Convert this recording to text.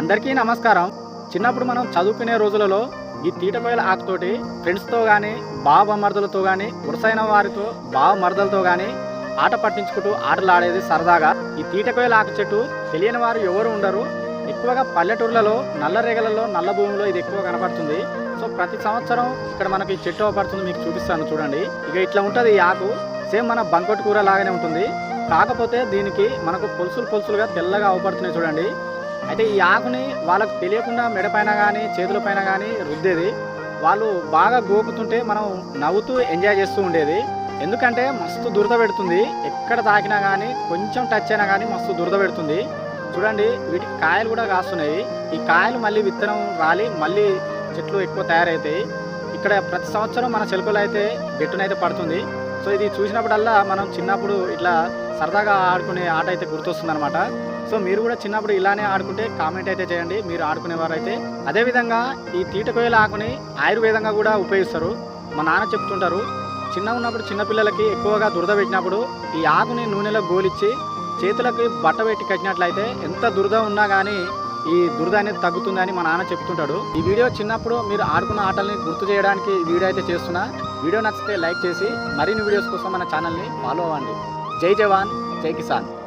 అందరికీ నమస్కారం. చిన్నప్పుడు మనం చదువుకునే రోజులలో ఈ తీటకోయల ఆకుతోటి ఫ్రెండ్స్తో కానీ బావమరదలతో కానీ వరుసైన వారితో బావ మరదలతో కానీ ఆట పట్టించుకుంటూ ఆటలు ఆడేది సరదాగా. ఈ తీటకోయల ఆకు చెట్టు తెలియని వారు ఎవరు ఉండరు. ఎక్కువగా పల్లెటూర్లలో నల్ల రేగలలో నల్ల భూమిలో ఇది ఎక్కువ కనపడుతుంది. సో ప్రతి సంవత్సరం ఇక్కడ మనకి ఈ చెట్టు అవపడుతుంది మీకు చూపిస్తాను చూడండి. ఇక ఇట్లా ఉంటుంది ఈ ఆకు. సేమ్ మన బంకొట్టు కూర లాగానే ఉంటుంది. కాకపోతే దీనికి మనకు పొలుసులు పొలుసులుగా తెల్లగా అవపడుతున్నాయి చూడండి. అయితే ఈ ఆకుని వాళ్ళకు తెలియకుండా మెడపైన కానీ చేతులపైన కానీ రుద్దేది. వాళ్ళు బాగా గోకుతుంటే మనం నవ్వుతూ ఎంజాయ్ చేస్తూ ఉండేది. ఎందుకంటే మస్తు దురద పెడుతుంది. ఎక్కడ తాకినా కానీ కొంచెం టచ్ అయినా కానీ మస్తు దురద పెడుతుంది. చూడండి వీటికి కాయలు కూడా కాస్తున్నాయి. ఈ కాయలు మళ్ళీ విత్తనం రాలి మళ్ళీ చెట్లు ఎక్కువ తయారవుతాయి ఇక్కడ ప్రతి సంవత్సరం మన చెలుకలు అయితే గట్టునైతే పడుతుంది. సో ఇది చూసినప్పుడల్లా మనం చిన్నప్పుడు ఇట్లా సరదాగా ఆడుకునే ఆట అయితే గుర్తొస్తుందనమాట సో మీరు కూడా చిన్నప్పుడు ఇలానే ఆడుకుంటే కామెంట్ అయితే చేయండి. మీరు ఆడుకునేవారు అయితే అదేవిధంగా ఈ తీటకోయల ఆకుని ఆయుర్వేదంగా కూడా ఉపయోగిస్తారు. మా నాన్న చెప్తుంటారు చిన్న ఉన్నప్పుడు చిన్నపిల్లలకి ఎక్కువగా దురద పెట్టినప్పుడు ఈ ఆకుని నూనెలో గోలిచ్చి చేతులకి బట్ట పెట్టి కట్టినట్లయితే ఎంత దురద ఉన్నా కానీ ఈ దురద అనేది తగ్గుతుందని మా నాన్న చెప్తుంటాడు. ఈ వీడియో చిన్నప్పుడు మీరు ఆడుకున్న ఆటల్ని గుర్తు చేయడానికి వీడియో అయితే చేస్తున్నా. వీడియో నచ్చితే లైక్ చేసి మరిన్ని వీడియోస్ కోసం మన ఛానల్ని ఫాలో అవ్వండి. जय जवान जय किसान।